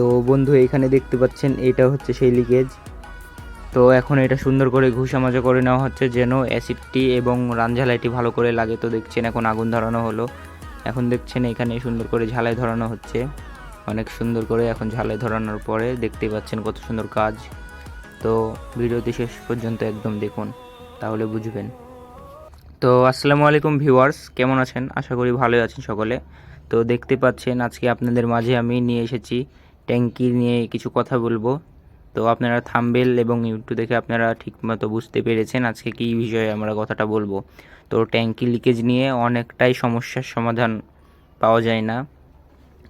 তো বন্ধু, এখানে দেখতে পাচ্ছেন এটা হচ্ছে সেই লিকেজ তো এখন এটা সুন্দর করে ঘুষা মাজা করে নেওয়া হচ্ছে যেন অ্যাসিডটি এবং রানঝালাইটি ভালো করে লাগে। তো দেখছেন এখন আগুন ধরানো হলো। এখন দেখছেন এখানে সুন্দর করে ঝালাই ধরানো হচ্ছে। অনেক সুন্দর করে এখন ঝালাই ধরানোর পরে দেখতে পাচ্ছেন কত সুন্দর কাজ। তো ভিডিওটি শেষ পর্যন্ত একদম দেখুন, তাহলে বুঝবেন। তো আসসালামু আলাইকুম ভিউয়ার্স, কেমন আছেন? আশা করি ভালোই আছেন সকলে। তো দেখতে পাচ্ছেন আজকে আপনাদের মাঝে আমি নিয়ে এসেছি ট্যাঙ্কি নিয়ে কিছু কথা বলব। তো আপনারা থাম্বেল এবং ইউটিউব দেখে আপনারা ঠিকমতো বুঝতে পেরেছেন আজকে কী বিষয়ে আমরা কথাটা বলব। তো ট্যাঙ্কি লিকেজ নিয়ে অনেকটাই সমস্যার সমাধান পাওয়া যায় না।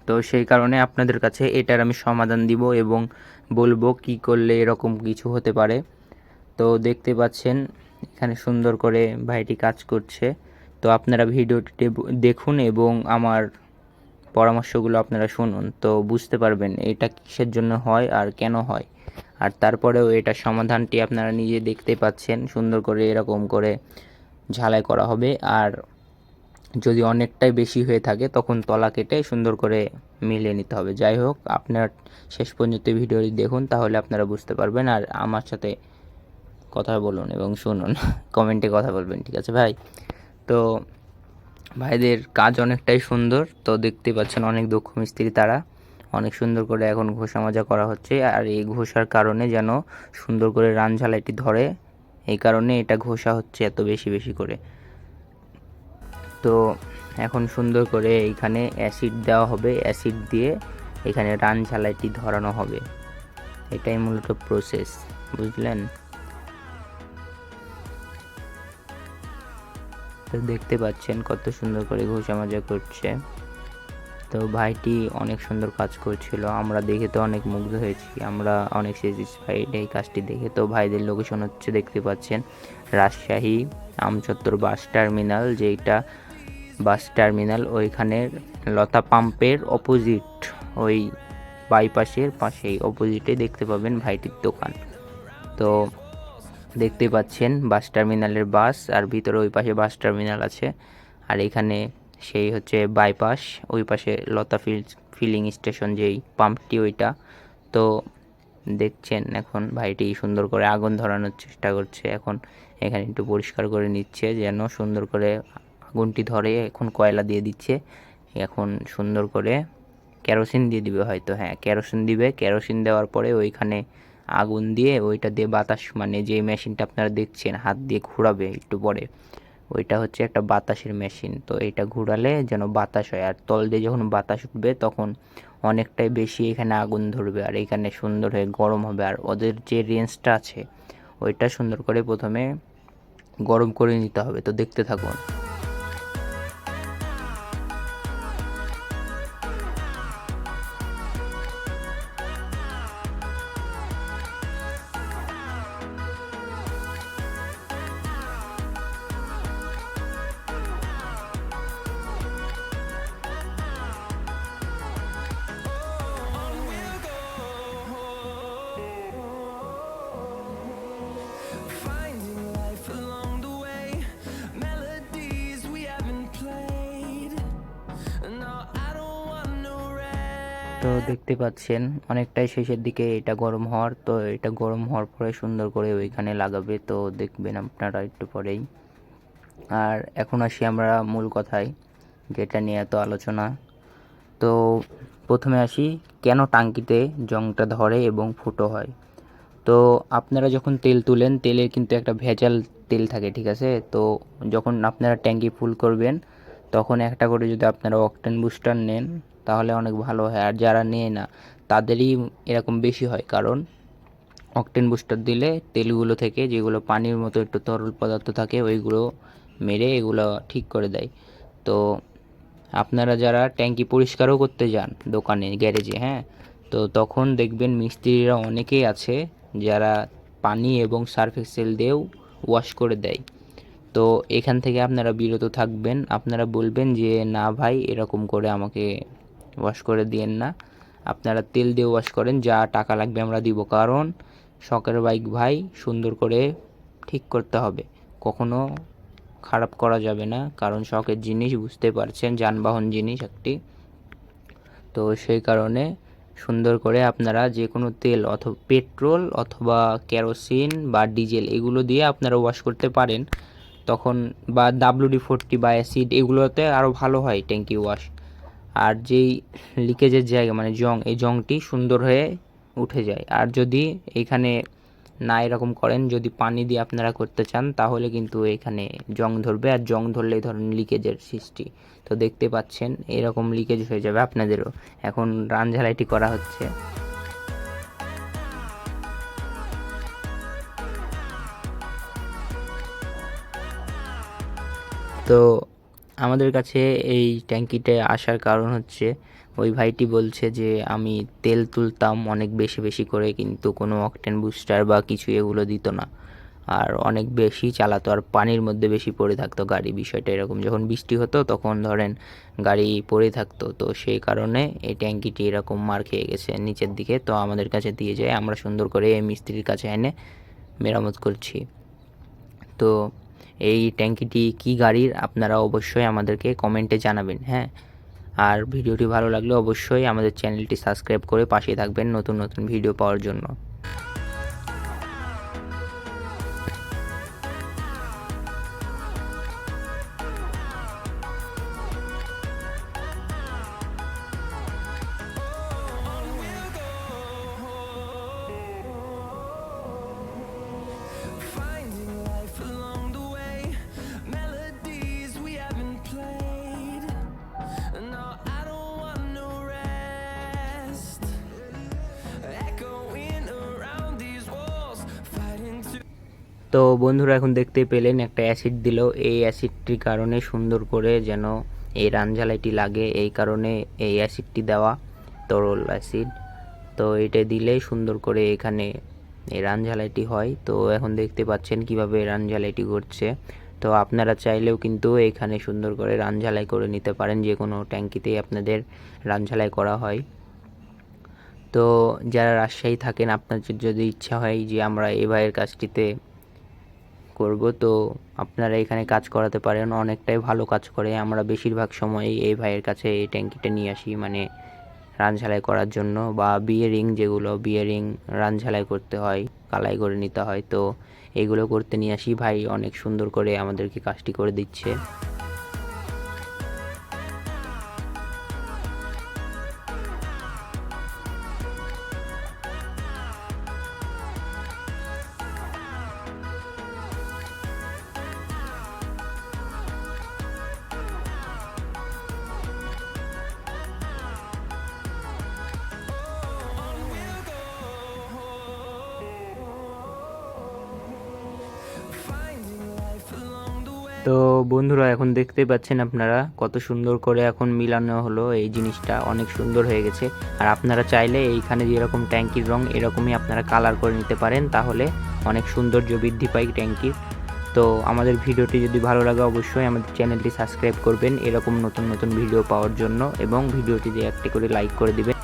তো সেই কারণে আপনাদের কাছে এটার আমি সমাধান দিব এবং বলব কি করলে এরকম কিছু হতে পারে। তো দেখতে পাচ্ছেন, এখানে সুন্দর করে ভাইটি কাজ করছে। তো আপনারা ভিডিওটি দেখুন এবং আমার পরামর্শগুলো আপনারা শুনুন। তো বুঝতে পারবেন এটা কিসের জন্য হয় আর কেন হয়। আর তারপরেও এটা সমাধানটি আপনারা নিজে দেখতে পাচ্ছেন, সুন্দর করে এরকম করে ঝালাই করা হবে। আর যদি অনেকটাই বেশি হয়ে থাকে, তখন তলা কেটে সুন্দর করে মিলিয়ে নিতে হবে। যাই হোক, আপনার শেষ পর্যন্ত ভিডিওটি দেখুন, তাহলে আপনারা বুঝতে পারবেন। আর আমার সাথে কথা বলুন এবং শুনুন। কমেন্টে কথা বলবেন, ঠিক আছে ভাই? তো ভাইদের কাজ অনেকটাই সুন্দর। তো দেখতে পাচ্ছেন অনেক দক্ষ মিস্ত্রি তারা। অনেক সুন্দর করে এখন ঘষা মাজা করা হচ্ছে। আর এই ঘষার কারণে যেন সুন্দর করে রান ঝালাইটি ধরে। এই কারণে এটা ঘষা হচ্ছে এত বেশি বেশি করে। তো এখন সুন্দর করে এইখানে অ্যাসিড দেওয়া হবে। অ্যাসিড দিয়ে এখানে রান ঝালাইটি ধরানো হবে। এটাই মূলত প্রসেস, বুঝলেন? তো দেখতে পাচ্ছেন কত সুন্দর করে ঘষা মাজা করছে। তো ভাইটি অনেক সুন্দর কাজ করছিল। আমরা দেখে তো অনেক মুগ্ধ হয়েছি। আমরা অনেক স্যাটিসফাইড এই কাজটি দেখে। তো ভাইদের লোকেশন হচ্ছে দেখতে পাচ্ছেন রাজশাহী আমচত্বর বাস টার্মিনাল যেটা বাস টার্মিনাল ওইখানের লতা পাম্পের অপোজিট ওই বাইপাসের পাশেই অপোজিটে দেখতে পাবেন ভাইটির দোকান। তো দেখতে পাচ্ছেন বাস টার্মিনালের বাস আর ভিতরে ওই পাশে বাস টার্মিনাল আছে। আর এখানে সেই হচ্ছে বাইপাস, ওই পাশে লতা ফিল ফিলিং স্টেশন যেই পাম্পটি ওইটা। তো দেখছেন এখন ভাইটি সুন্দর করে আগুন ধরানোর চেষ্টা করছে। এখন এখানে একটু পরিষ্কার করে নিচ্ছে যেন সুন্দর করে আগুনটি ধরে এখন কয়লা দিয়ে দিচ্ছে। এখন সুন্দর করে কেরোসিন দিয়ে দিবে হয়তো হ্যাঁ কেরোসিন দিবে। কেরোসিন দেওয়ার পরে ওইখানে আগুন দিয়ে ওইটা দিয়ে বাতাস মানে যে মেশিনটা আপনারা দেখছেন, হাত দিয়ে ঘোরাবে একটু পরে, ওইটা হচ্ছে একটা বাতাসের মেশিন। তো এটা ঘোরালে যেন বাতাস হয়, আর তল দিয়ে যখন বাতাস উঠবে তখন অনেকটাই বেশি এখানে আগুন ধরবে, আর এখানে সুন্দর হয়ে গরম হবে। আর ওদের যে রেঞ্জটা আছে, ওইটা সুন্দর করে প্রথমে গরম করে নিতে হবে। তো দেখতে থাকুন। তো দেখতে পাচ্ছেন, অনেকটাই শেষের দিকে এটা গরম হওয়ার, তো এটা গরম হওয়ার পরে সুন্দর করে ওইখানে লাগাবে, তো দেখবেন আপনারা একটু পরেই। আর এখন আসি আমরা মূল কথায়, যেটা নিয়ে এত আলোচনা। তো প্রথমে আসি, কেন টাঙ্কিতে জংটা ধরে এবং ফুটো হয়? তো আপনারা যখন তেল তুলেন, তেলের কিন্তু একটা ভেজাল তেল থাকে, ঠিক আছে? তো যখন আপনারা ট্যাঙ্কি ফুল করবেন, তখন একটা করে যদি আপনারা অকটেন বুস্টার নেন তাহলে অনেক ভালো হয়। আর যারা নেয় না, তাদেরই এরকম বেশি হয়। কারণ অকটেন বুস্টার দিলে তেলগুলো থেকে যেগুলো পানির মতো একটু তরল পদার্থ থাকে, ওইগুলো মেরে এগুলো ঠিক করে দেয়। তো আপনারা যারা ট্যাঙ্কি পরিষ্কারও করতে যান দোকানে, গ্যারেজে হ্যাঁ তো তখন দেখবেন মিস্ত্রিরা অনেকেই আছে যারা পানি এবং সার্ফ এক্সেল দিয়েও ওয়াশ করে দেয়। তো এখান থেকে আপনারা বিরত থাকবেন। আপনারা বলবেন যে, না ভাই, এরকম করে আমাকে ওয়াশ করে দিয়েন না। আপনারা তেল দিয়ে ওয়াশ করেন, যা টাকা লাগবে আমরা দিব। কারণ শখের বাইক ভাই সুন্দর করে ঠিক করতে হবে। কখনো খারাপ করা যাবে না, কারণ শখের জিনিস বুঝতে পারছেন, যানবাহন জিনিস একটি। তো সেই কারণে সুন্দর করে আপনারা যে কোনো তেল অথবা পেট্রোল অথবা কেরোসিন বা ডিজেল এগুলো দিয়ে আপনারা ওয়াশ করতে পারেন। তখন বা ডাব্লিউডি ফোরটি বা অ্যাসিড এগুলোতে আরও ভালো হয় ট্যাঙ্কি ওয়াশ আর যেই লিকেজের জায়গা মানে জং, এই জংটি সুন্দর হয়ে উঠে যায়। আর যদি এখানে না এরকম করেন, যদি পানি দিয়ে আপনারা করতে চান, তাহলে কিন্তু এখানে জং ধরবে। আর জং ধরলে এই ধরনের লিকেজের সৃষ্টি। তো দেখতে পাচ্ছেন, এরকম লিকেজ হয়ে যাবে আপনাদেরও। এখন রান ঝালাইটি করা হচ্ছে। তো আমাদের কাছে এই ট্যাঙ্কিতে আসার কারণ হচ্ছে, ওই ভাইটি বলছে যে, আমি তেল তুলতাম অনেক বেশি বেশি করে, কিন্তু কোনো অকটেন বুস্টার বা কিছু এগুলো দিত না। আর অনেক বেশি চালাতো, আর পানির মধ্যে বেশি পড়ে থাকতো গাড়ি। বিষয়টা এরকম, যখন বৃষ্টি হতো, তখন ধরেন গাড়ি পড়ে থাকতো। তো সেই কারণে এই ট্যাঙ্কিটি এরকম মার খেয়ে গেছে নিচের দিকে। তো আমাদের কাছে দিয়ে যায়, আমরা সুন্দর করে এই মিস্ত্রির কাছে এনে মেরামত করছি। তো এই ট্যাঙ্কিটি কি গাড়ির, আপনারা অবশ্যই আমাদেরকে কমেন্টে জানাবেন হ্যাঁ? আর ভিডিওটি ভালো লাগলে অবশ্যই আমাদের চ্যানেলটি সাবস্ক্রাইব করে পাশে থাকবেন নতুন নতুন ভিডিও পাওয়ার জন্য। তো বন্ধুরা এখন দেখতে পেলেন একটা অ্যাসিড দিল। এই অ্যাসিডটির কারণে সুন্দর করে যেন এই রানঝালাইটি লাগে। এই কারণে এই অ্যাসিডটি দেওয়া তরল অ্যাসিড। তো এটা দিলেই সুন্দর করে এখানে এই রানঝালাইটি হয়। তো এখন দেখতে পাচ্ছেন কীভাবে রানঝালাইটি ঘটছে। তো আপনারা চাইলেও কিন্তু এখানে সুন্দর করে রানঝালাই করে নিতে পারেন। যে কোনো ট্যাঙ্কিতেই আপনাদের রানঝালাই করা হয়। তো যারা রাজশাহী থাকেন, আপনাদের যদি ইচ্ছা হয় যে আমরা এই ভাইয়ের কাজটিতে করব। তো আপনারা এখানে কাজ করাতে পারেন, অনেকটাই ভালো কাজ করে। আমরা বেশিরভাগ সময়ই এই ভাইয়ের কাছে এই ট্যাঙ্কিটা নিয়ে আসি মানে রান ঝালাই করার জন্য বা বিয়ারিং যেগুলো বিয়ারিং রান ঝালাই করতে হয়, কালাই করে নিতে হয়। তো এগুলো করতে নিয়ে আসি। ভাই অনেক সুন্দর করে আমাদেরকে কাজটি করে দিচ্ছে। তো বন্ধুরা, এখন দেখতে পাচ্ছেন আপনারা কত সুন্দর করে এখন মিলানো হলো এই জিনিসটা। অনেক সুন্দর হয়ে গেছে। আর আপনারা চাইলে এইখানে যেরকম ট্যাঙ্কির রং, এরকমই আপনারা কালার করে নিতে পারেন। তাহলে অনেক সৌন্দর্য বৃদ্ধি পায় ট্যাঙ্কির। তো আমাদের ভিডিওটি যদি ভালো লাগে, অবশ্যই আমাদের চ্যানেলটি সাবস্ক্রাইব করবেন। এরকম নতুন নতুন ভিডিও পাওয়ার জন্য এবং ভিডিওটি দিয়ে একটি করে লাইক করে দিবেন।